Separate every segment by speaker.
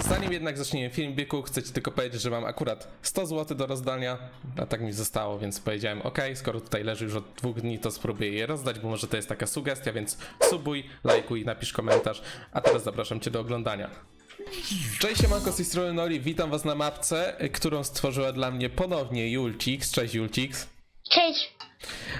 Speaker 1: Zanim jednak zaczniemy film, Byku, chcę ci tylko powiedzieć, że mam akurat 100 zł do rozdania, a tak mi zostało, więc powiedziałem, ok, skoro tutaj leży już od dwóch dni, to spróbuję je rozdać, bo może to jest taka sugestia, więc subuj, lajkuj, napisz komentarz, a teraz zapraszam cię do oglądania. Cześć siemanko, z tej strony Noli, witam was na mapce, y, którą stworzyła dla mnie ponownie Julcix, cześć Julcix.
Speaker 2: Cześć.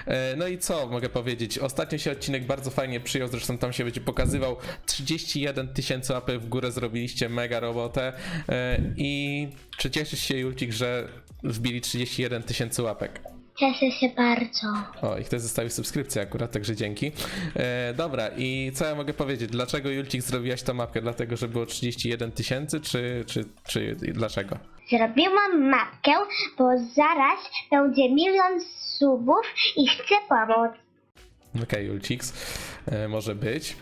Speaker 1: E, No i co mogę powiedzieć? Ostatnio się odcinek bardzo fajnie przyjął, zresztą tam się będzie pokazywał. 31 tysięcy łapek w górę zrobiliście, mega robotę. E, I czy cieszysz się, Julcik, że wbili 31 tysięcy łapek?
Speaker 2: Cieszę się bardzo.
Speaker 1: O, i ktoś zostawił subskrypcję akurat, także dzięki. E, dobra, i co ja mogę powiedzieć? Dlaczego Julcik zrobiłaś tą mapkę? Dlatego, że było 31 tysięcy, czy, czy, czy dlaczego?
Speaker 2: Zrobiłam mapkę, bo zaraz będzie milion subów i chcę pomóc.
Speaker 1: Okej, Julcix, e, może być.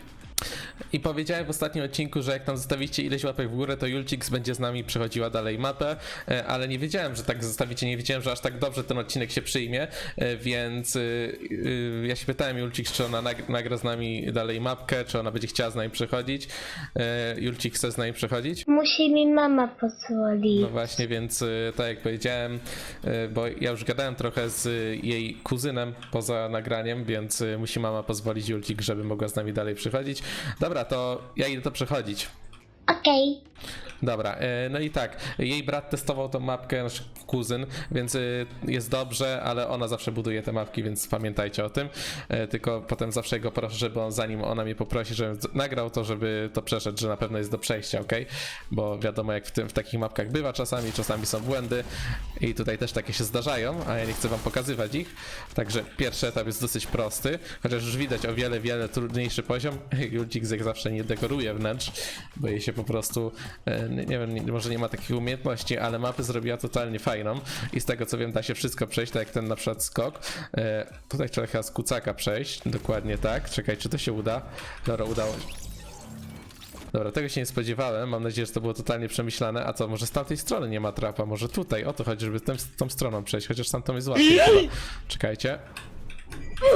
Speaker 1: I powiedziałem w ostatnim odcinku, że jak tam zostawicie ileś łapek w górę, to Julcix będzie z nami przechodziła dalej mapę, e, ale nie wiedziałem, że tak zostawicie, nie wiedziałem, że aż tak dobrze ten odcinek się przyjmie, e, więc y, ja się pytałem Julcix, czy ona nag- nagra z nami dalej mapkę, czy ona będzie chciała z nami przechodzić. E, Julcix chce z nami przechodzić?
Speaker 2: Musi mi mama pozwolić.
Speaker 1: No właśnie, więc tak jak powiedziałem, bo ja już gadałem trochę z jej kuzynem poza nagraniem, więc musi mama pozwolić Julcik, żeby mogła z nami dalej przychodzić. Dobra, to ja idę to przechodzić.
Speaker 2: Okej.
Speaker 1: Dobra, e, no i tak, jej brat testował tą mapkę, nasz kuzyn, więc y, jest dobrze, ale ona zawsze buduje te mapki, więc pamiętajcie o tym. E, Tylko potem zawsze go proszę, żeby on, zanim ona mnie poprosi, żebym nagrał to, żeby to przeszedł, że na pewno jest do przejścia, ok? Bo wiadomo, jak w, tym, w takich mapkach bywa czasami, czasami są błędy i tutaj też takie się zdarzają, a ja nie chcę wam pokazywać ich. Także pierwszy etap jest dosyć prosty, chociaż już widać o wiele, wiele trudniejszy poziom. Julcik jak zawsze nie dekoruje wnętrz, bo jej się po prostu, e, nie wiem, może nie ma takich umiejętności, ale mapy zrobiła totalnie fajną i z tego co wiem da się wszystko przejść, tak jak ten na przykład skok. E, Tutaj trzeba chyba z kucaka przejść, dokładnie tak. Czekaj, czy to się uda? Dobra, udało się. Dobra, tego się nie spodziewałem. Mam nadzieję, że to było totalnie przemyślane. A co, może z tamtej strony nie ma trapa? Może tutaj? O to chodzi, żeby tym, tą stroną przejść, chociaż tamtą jest łatwiej. Czekajcie.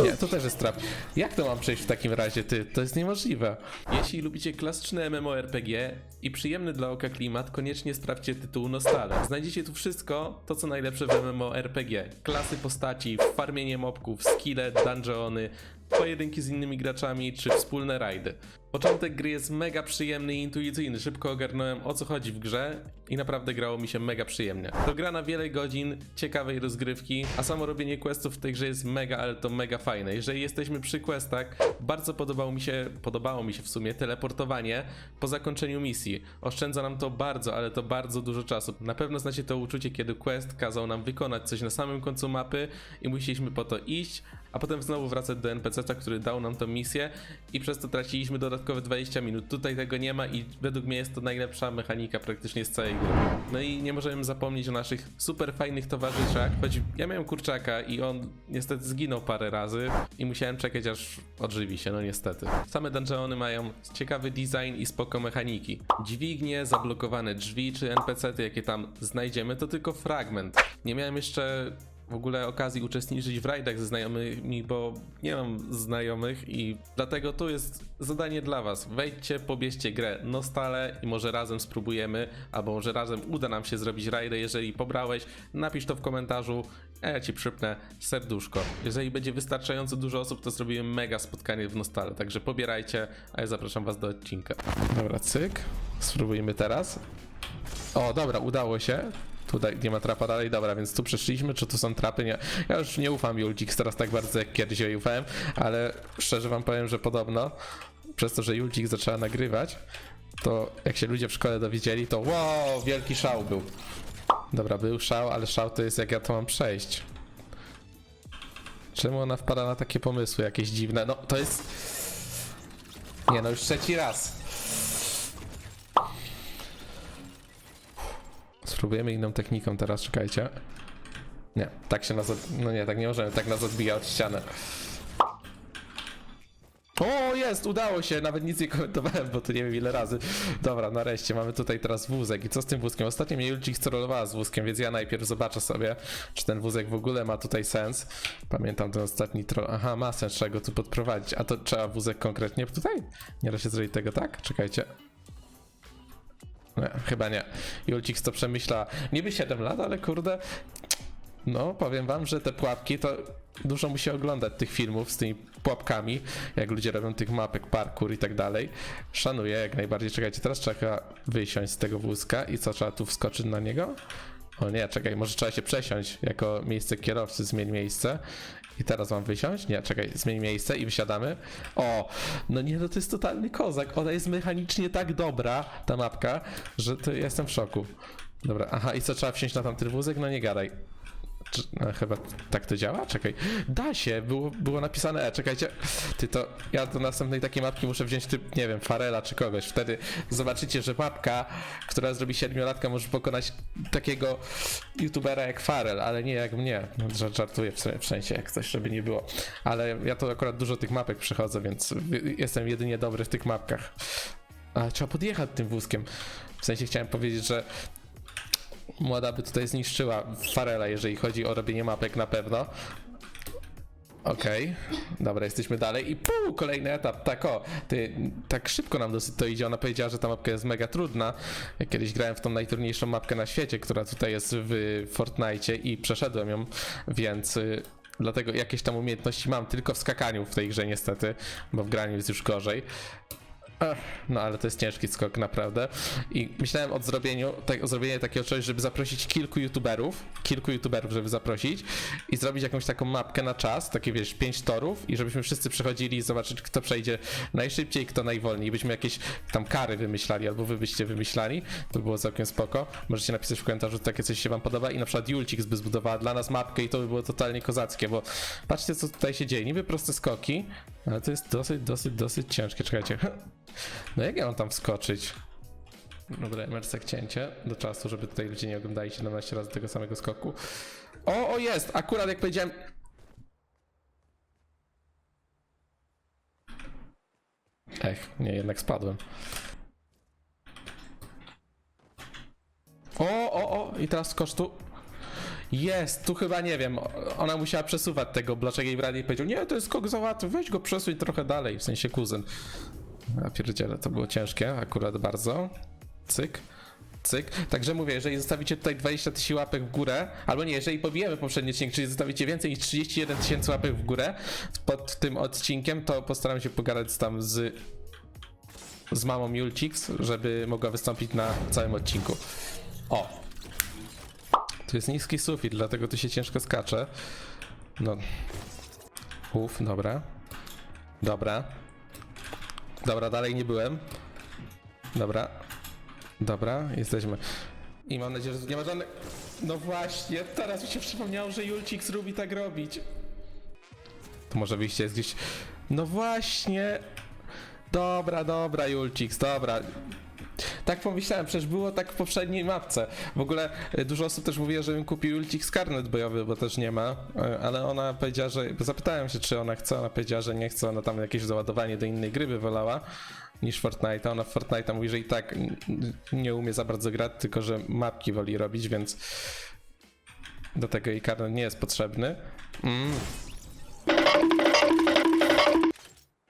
Speaker 1: Nie, to też jest trap. Jak to mam przejść w takim razie, ty? To jest niemożliwe. Jeśli lubicie klasyczne MMORPG i przyjemny dla oka klimat, koniecznie sprawdźcie tytuł Nostale. Znajdziecie tu wszystko, to co najlepsze w MMORPG. Klasy postaci, farmienie mobków, skille, dungeony, pojedynki z innymi graczami czy wspólne rajdy. Początek gry jest mega przyjemny i intuicyjny. Szybko ogarnąłem o co chodzi w grze i naprawdę grało mi się mega przyjemnie. To gra na wiele godzin, ciekawej rozgrywki, a samo robienie questów w tej grze jest mega, ale to mega fajne. Jeżeli jesteśmy przy questach, bardzo podobało mi się, podobało mi się w sumie teleportowanie po zakończeniu misji. Oszczędza nam to bardzo, ale to bardzo dużo czasu. Na pewno znacie to uczucie, kiedy quest kazał nam wykonać coś na samym końcu mapy i musieliśmy po to iść, a potem znowu wracać do NPC-a, który dał nam tą misję i przez to traciliśmy dodatkowe 20 minut. Tutaj tego nie ma i według mnie jest to najlepsza mechanika praktycznie z całej gry. No i nie możemy zapomnieć o naszych super fajnych towarzyszach, choć ja miałem kurczaka i on niestety zginął parę razy i musiałem czekać aż odżywi się, no niestety. Same dungeony mają ciekawy design i spoko mechaniki. Dźwignie, zablokowane drzwi czy NPC-ty, jakie tam znajdziemy, to tylko fragment. Nie miałem jeszcze w ogóle okazji uczestniczyć w rajdach ze znajomymi, bo nie mam znajomych i dlatego tu jest zadanie dla was. Wejdźcie, pobierzcie grę Nostale i może razem spróbujemy, albo może razem uda nam się zrobić rajdę. Jeżeli pobrałeś, napisz to w komentarzu, a ja ci przypnę serduszko. Jeżeli będzie wystarczająco dużo osób, to zrobimy mega spotkanie w Nostale, także pobierajcie, a ja zapraszam was do odcinka. Dobra, cyk. Spróbujmy teraz. O, dobra, udało się. Tutaj nie ma trapa dalej, dobra, więc tu przeszliśmy, czy tu są trapy? Nie. Ja już nie ufam Julcix teraz tak bardzo, jak kiedyś jej ufałem, ale szczerze wam powiem, że podobno przez to, że Julcix zaczęła nagrywać, to jak się ludzie w szkole dowiedzieli, to wow, wielki szał był. Dobra, był szał, ale szał to jest jak ja to mam przejść. Czemu ona wpada na takie pomysły jakieś dziwne? No, to jest... Nie no, już trzeci raz. Spróbujemy inną techniką teraz, czekajcie. Nie, tak się nas. Od... No nie, tak nie możemy, tak nas odbija od ściany. O, jest, udało się, nawet nic nie komentowałem, bo tu nie wiem ile razy. Dobra, nareszcie, mamy tutaj teraz wózek. I co z tym wózkiem? Ostatnio mnie Julcik sterolowała z wózkiem, więc ja najpierw zobaczę sobie, czy ten wózek w ogóle ma tutaj sens. Pamiętam ten ostatni troll. Aha, ma sens, trzeba go tu podprowadzić. A to trzeba wózek konkretnie tutaj? Nie da się zrobić tego tak? Czekajcie. Nie, chyba nie. Julcik to przemyśla niby 7 lat, ale kurde, no powiem wam, że te pułapki to dużo musi oglądać tych filmów z tymi pułapkami, jak ludzie robią tych mapek, parkour i tak dalej. Szanuję jak najbardziej. Czekajcie, teraz trzeba wysiąść z tego wózka i co, trzeba tu wskoczyć na niego? O nie, czekaj, może trzeba się przesiąść jako miejsce kierowcy, zmień miejsce. I teraz mam wysiąść? Nie, czekaj, zmień miejsce i wysiadamy. O, no nie, no to jest totalny kozak. Ona jest mechanicznie tak dobra, ta mapka, że to jestem w szoku. Dobra, aha, i co, trzeba wsiąść na tamten wózek? No nie gadaj. No, chyba tak to działa? Czekaj. Da się, było, było napisane E, czekajcie. Ty to, ja do następnej takiej mapki muszę wziąć typ, nie wiem, Farela czy kogoś. Wtedy zobaczycie, że mapka, która zrobi siedmiolatka, może pokonać takiego youtubera jak Farel, ale nie jak mnie. No, żar- Żartuję w, se- w sensie, jak coś, żeby nie było. Ale ja to akurat dużo tych mapek przychodzę, więc jestem jedynie dobry w tych mapkach. A trzeba podjechać tym wózkiem. W sensie chciałem powiedzieć, że młoda by tutaj zniszczyła Farela, jeżeli chodzi o robienie mapek na pewno. Okej, dobra, jesteśmy dalej i pół, kolejny etap, tak o, ty, tak szybko nam dosyć to idzie, ona powiedziała, że ta mapka jest mega trudna, ja kiedyś grałem w tą najtrudniejszą mapkę na świecie, która tutaj jest w Fortnite i przeszedłem ją, więc y, dlatego jakieś tam umiejętności mam, tylko w skakaniu w tej grze niestety, bo w graniu jest już gorzej. No ale to jest ciężki skok naprawdę. I myślałem o zrobieniu, tak, o takiego czegoś, żeby zaprosić kilku youtuberów, kilku youtuberów, żeby zaprosić i zrobić jakąś taką mapkę na czas, takie wiesz, pięć torów i żebyśmy wszyscy przechodzili i zobaczyć, kto przejdzie najszybciej, kto najwolniej. Byśmy jakieś tam kary wymyślali, albo wy byście wymyślali. To było całkiem spoko. Możecie napisać w komentarzu, takie coś się wam podoba i na przykład Julcix by zbudowała dla nas mapkę i to by było totalnie kozackie, bo patrzcie, co tutaj się dzieje. Niby proste skoki, ale to jest dosyć, dosyć, dosyć ciężkie. Czekajcie. No jak ja mam tam wskoczyć? Dobra, emerce cięcie do czasu, żeby tutaj ludzie nie oglądali 17 razy tego samego skoku. O, o jest! Akurat jak powiedziałem... Ech, nie, jednak spadłem. O, o, o! I teraz skocz tu. Jest, tu chyba nie wiem. Ona musiała przesuwać tego bloczek jej brali i powiedział: Nie, to jest skok za weź go przesuń trochę dalej, w sensie kuzyn. Ja pierdzielę, to było ciężkie, akurat bardzo. Cyk, cyk. Także mówię, jeżeli zostawicie tutaj 20 tysięcy łapek w górę, albo nie, jeżeli pobijemy poprzedni odcinek, czyli zostawicie więcej niż 31 tysięcy łapek w górę pod tym odcinkiem, to postaram się pogadać tam z z mamą Julcix, żeby mogła wystąpić na całym odcinku. O! Tu jest niski sufit, dlatego tu się ciężko skacze. No. Uf, dobra. Dobra. Dobra, dalej nie byłem. Dobra. Dobra, jesteśmy. I mam nadzieję, że nie ma żadnych... No właśnie, teraz mi się przypomniało, że Julcix lubi tak robić. To może wyjście jest gdzieś... No właśnie! Dobra, dobra, Julcix, dobra. Tak pomyślałem, przecież było tak w poprzedniej mapce. W ogóle e, dużo osób też mówiło, żebym kupił Ultix karnet bojowy, bo też nie ma, e, ale ona powiedziała, że. Zapytałem się, czy ona chce, ona powiedziała, że nie chce, ona tam jakieś załadowanie do innej gry by wolała niż Fortnite. Ona w Fortnite mówi, że i tak nie umie za bardzo grać, tylko że mapki woli robić, więc do tego jej karnet nie jest potrzebny. Mm.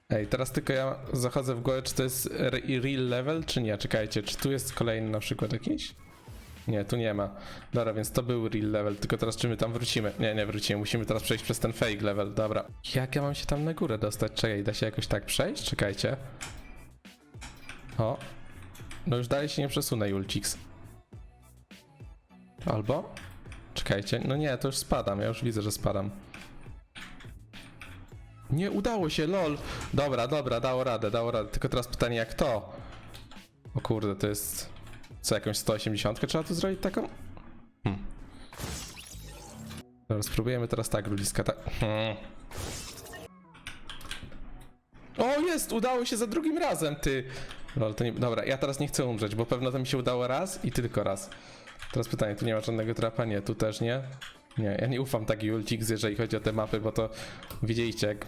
Speaker 1: Ej, teraz tylko ja zachodzę w głowę, czy to jest re- real level, czy nie. Czekajcie, czy tu jest kolejny na przykład jakiś? Nie, tu nie ma. Dobra, więc to był real level, tylko teraz czy my tam wrócimy? Nie, nie wrócimy, musimy teraz przejść przez ten fake level, dobra. Jak ja mam się tam na górę dostać? Czekaj, da się jakoś tak przejść? Czekajcie. O. No już dalej się nie przesunę, Julcix. Albo? Czekajcie, no nie, to już spadam, ja już widzę, że spadam. Nie udało się, lol. Dobra, dobra, dało radę, dało radę. Tylko teraz pytanie, jak to? O kurde, to jest... Co, jakąś 180 trzeba tu zrobić taką? Hmm. Dobra, spróbujemy teraz tak, ludziska, tak. Hmm. O, jest! Udało się za drugim razem, ty! Lol, to nie... Dobra, ja teraz nie chcę umrzeć, bo pewno to mi się udało raz i tylko raz. Teraz pytanie, tu nie ma żadnego trapa? Nie, tu też nie. Nie, ja nie ufam taki Ultix, jeżeli chodzi o te mapy, bo to widzieliście jak...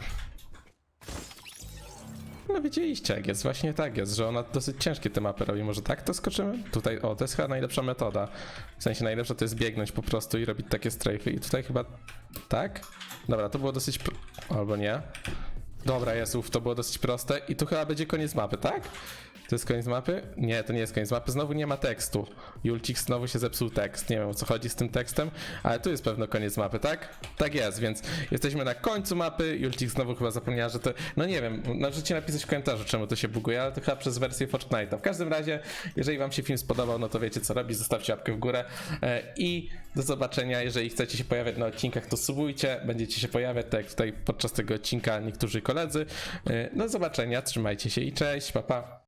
Speaker 1: No widzieliście jak jest, właśnie tak jest, że ona dosyć ciężkie te mapy robi. Może tak to skoczymy? Tutaj, o, to jest chyba najlepsza metoda. W sensie najlepsza to jest biegnąć po prostu i robić takie strajfy i tutaj chyba... Tak? Dobra, to było dosyć... Albo nie. Dobra, jest, uf, to było dosyć proste i tu chyba będzie koniec mapy, tak? To jest koniec mapy? Nie, to nie jest koniec mapy. Znowu nie ma tekstu. Julcik znowu się zepsuł tekst. Nie wiem o co chodzi z tym tekstem, ale tu jest pewno koniec mapy, tak? Tak jest, więc jesteśmy na końcu mapy. Julcik znowu chyba zapomniała, że to. No nie wiem, możecie napisać w komentarzu, czemu to się buguje, ale to chyba przez wersję Fortnite'a. W każdym razie, jeżeli Wam się film spodobał, no to wiecie co robić. Zostawcie łapkę w górę e, i do zobaczenia. Jeżeli chcecie się pojawiać na odcinkach, to subujcie. Będziecie się pojawiać, tak jak tutaj podczas tego odcinka niektórzy koledzy. E, Do zobaczenia, trzymajcie się i cześć, pa pa.